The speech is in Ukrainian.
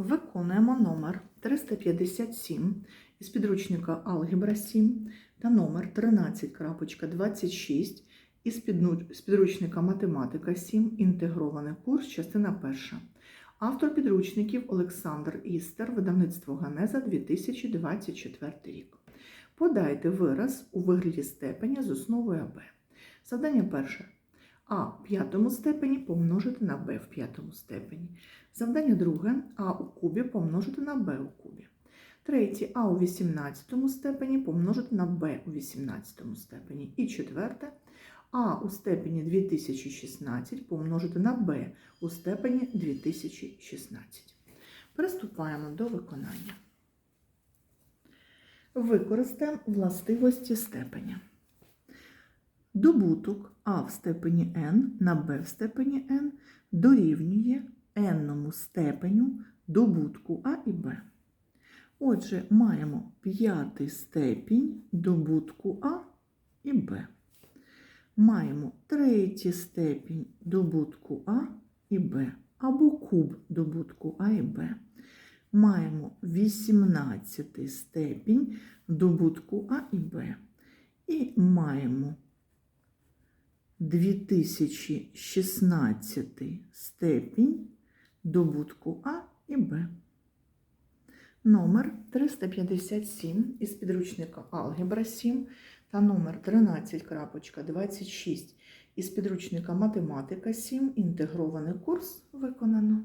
Виконуємо номер 357 із підручника Алгебра 7 та номер 13.26 із підручника Математика 7. Інтегрований курс, частина перша. Автор підручників Олександр Істер, видавництво Ганеза 2024 рік. Подайте вираз у вигляді степеня з основою АБ. Завдання перше. А в п'ятому степені помножити на Б в п'ятому степені. Завдання друге А у кубі помножити на Б у кубі. Третє А у 18 степені помножити на Б у 18 степені. І четверте А у степені 2016 помножити на Б у степені 2016. Приступаємо до виконання. Використаємо властивості степеня. Добуток А в степені n на b в степені n дорівнює n степеню добутку А і Б. Отже, маємо п'ятий степінь добутку А і Б. Маємо третій степінь добутку А і Б або куб добутку А і Б. Маємо 18 степінь добутку А і Б. І маємо 2016 степінь добутку А і Б. Номер 357 із підручника Алгебра 7 та номер 13.26 із підручника Математика 7. Інтегрований курс виконано.